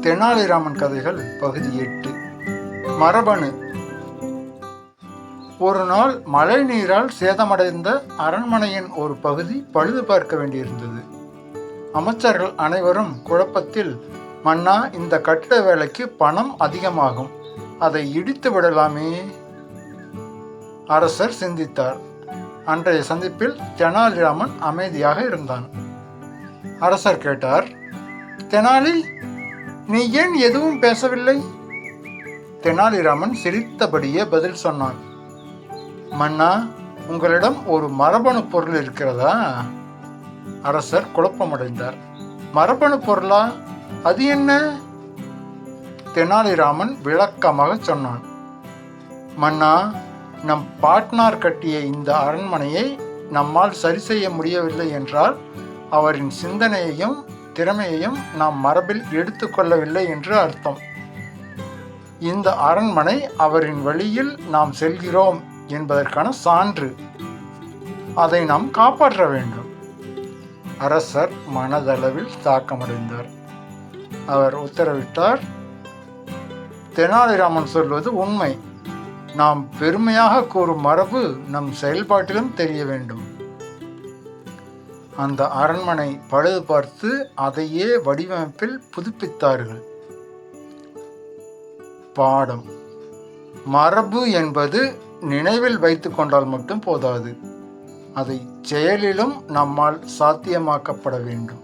தெனாலிராமன் கதைகள் பகுதி எட்டு. மரபணு. ஒரு நாள் மழை நீரால் சேதமடைந்த அரண்மனையின் ஒரு பகுதி பழுது பார்க்க வேண்டியிருந்தது. அமைச்சர்கள் அனைவரும் குழப்பத்தில் மன்னா இந்த கட்டிட வேலைக்கு பணம் அதிகமாகும். அதை இடித்து விடலாமே? அரசர் சிந்தித்தார். அன்றைய சந்திப்பில் தெனாலிராமன் அமைதியாக இருந்தான். அரசர் கேட்டார் தெனாலி நீ ஏன் எதுவும் பேசவில்லை? தெனாலிராமன் சிரித்தபடியே பதில் சொன்னான். மன்னா உங்களிடம் ஒரு மரபணு பொருள் இருக்கிறதா? அரசர் குழப்பமடைந்தார். மரபணு பொருளா? அது என்ன? தெனாலிராமன் விளக்கமாக சொன்னான். மன்னா நம் பாட்னார் கட்டிய இந்த அரண்மனையை நம்மால் சரி செய்ய முடியவில்லை என்றால் அவரின் சிந்தனையையும் திறமையையும் நாம் மரபில் எடுத்துக்கொள்ளவில்லை என்று அர்த்தம். இந்த அரண்மனை அவரின் வழியில் நாம் செல்கிறோம் என்பதற்கான சான்று. அதை நாம் காப்பாற்ற வேண்டும். அரசர் மனதளவில் தாக்கமடைந்தார். அவர் உத்தரவிட்டார் தெனாலிராமன் சொல்வது உண்மை. நாம் பெருமையாக கூறும் மரபு நம் செயல்பாட்டிலும் தெரிய வேண்டும். அந்த அரண்மனை பழுது பார்த்து அதையே வடிவமைப்பில் புதுப்பித்தார்கள். பாடம். மரபு என்பது நினைவில் வைத்து கொண்டால் மட்டும் போதாது. அதை செயலிலும் நம்மால் சாத்தியமாக்கப்பட வேண்டும்.